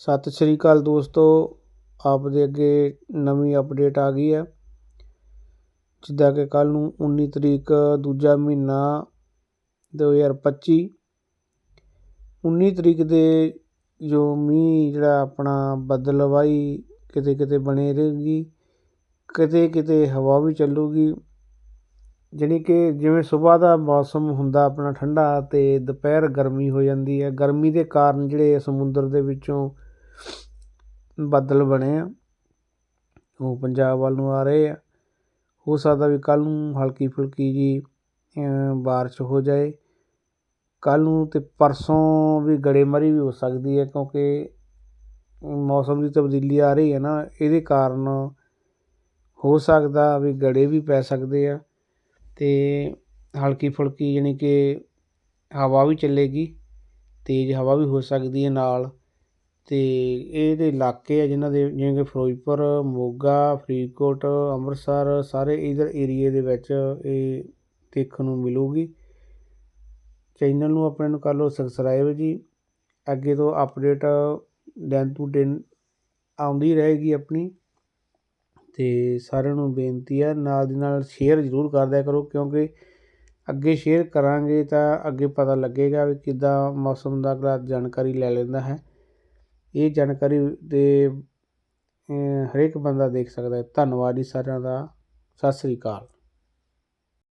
ਸਤਿ ਸ਼੍ਰੀ ਅਕਾਲ ਦੋਸਤੋ ਆਪ ਦੇ ਅੱਗੇ ਨਵੀਂ ਅਪਡੇਟ ਆ ਗਈ ਹੈ। ਜਿੱਦਾਂ ਕਿ ਕੱਲ ਨੂੰ 19 ਤਰੀਕ ਦੂਜਾ ਮਹੀਨਾ 2025 19 ਤਰੀਕ ਦੇ ਜੋ ਮੀਂਹ ਜਿਹੜਾ ਆਪਣਾ ਬਦਲਵਾਈ ਕਿਤੇ ਕਿਤੇ ਬਣੇ ਰਹੇਗੀ, ਕਿਤੇ ਕਿਤੇ ਹਵਾ ਵੀ ਚੱਲੂਗੀ। ਜਾਣੀ ਕਿ ਜਿਵੇਂ ਸਵੇਰ ਦਾ ਮੌਸਮ ਹੁੰਦਾ ਆਪਣਾ ਠੰਡਾ ਤੇ ਦੁਪਹਿਰ ਗਰਮੀ ਹੋ ਜਾਂਦੀ ਹੈ। ਗਰਮੀ ਦੇ ਕਾਰਨ ਜਿਹੜੇ ਸਮੁੰਦਰ ਦੇ ਵਿੱਚੋਂ ਬੱਦਲ ਬਣੇ ਆ। ਉਹ ਪੰਜਾਬ ਵੱਲ ਨੂੰ ਆ ਰਹੇ ਆ। ਹੋ ਸਕਦਾ ਵੀ ਕੱਲ੍ਹ ਨੂੰ ਹਲਕੀ ਫੁਲਕੀ ਜੀ ਬਾਰਿਸ਼ ਹੋ ਜਾਏ। ਕੱਲ੍ਹ ਨੂੰ ਅਤੇ ਪਰਸੋਂ ਵੀ ਗੜੇਮਾਰੀ ਵੀ ਹੋ ਸਕਦੀ ਹੈ ਕਿਉਂਕਿ ਮੌਸਮ ਦੀ ਤਬਦੀਲੀ ਆ ਰਹੀ ਹੈ ਨਾ। ਇਹਦੇ ਕਾਰਨ ਹੋ ਸਕਦਾ ਵੀ ਗੜੇ ਵੀ ਪੈ ਸਕਦੇ ਆ ਅਤੇ ਹਲਕੀ ਫੁਲਕੀ ਯਾਨੀ ਕਿ ਹਵਾ ਵੀ ਚੱਲੇਗੀ, ਤੇਜ਼ ਹਵਾ ਵੀ ਹੋ ਸਕਦੀ ਹੈ ਨਾਲ। ਅਤੇ ਇਹ ਜਿਹੜੇ ਇਲਾਕੇ ਆ ਜਿਨ੍ਹਾਂ ਦੇ, ਜਿਵੇਂ ਕਿ ਫਿਰੋਜ਼ਪੁਰ, ਮੋਗਾ, ਫਰੀਦਕੋਟ, ਅੰਮ੍ਰਿਤਸਰ, ਸਾਰੇ ਇੱਧਰ ਏਰੀਏ ਦੇ ਵਿੱਚ ਇਹ ਦੇਖਣ ਨੂੰ ਮਿਲੂਗੀ। ਚੈਨਲ ਨੂੰ ਆਪਣੇ ਨੂੰ ਕਰ ਲਓ ਸਬਸਕ੍ਰਾਈਬ ਜੀ। ਅੱਗੇ ਤੋਂ ਅਪਡੇਟ ਦਿਨ ਟੂ ਦਿਨ ਆਉਂਦੀ ਰਹੇਗੀ ਆਪਣੀ। ਅਤੇ ਸਾਰਿਆਂ ਨੂੰ ਬੇਨਤੀ ਹੈ ਨਾਲ ਦੀ ਨਾਲ ਸ਼ੇਅਰ ਜ਼ਰੂਰ ਕਰਦਿਆ ਕਰੋ, ਕਿਉਂਕਿ ਅੱਗੇ ਸ਼ੇਅਰ ਕਰਾਂਗੇ ਤਾਂ ਅੱਗੇ ਪਤਾ ਲੱਗੇਗਾ ਵੀ ਕਿੱਦਾਂ ਮੌਸਮ ਦਾ ਅਗਲਾ ਜਾਣਕਾਰੀ ਲੈ ਲੈਂਦਾ ਹੈ। ਇਹ ਜਾਣਕਾਰੀ ਦੇ ਹਰੇਕ ਬੰਦਾ ਦੇਖ ਸਕਦਾ ਧੰਨਵਾਦ ਜੀ ਸਾਰਿਆਂ ਦਾ। ਸਤਿ ਸ੍ਰੀ ਅਕਾਲ।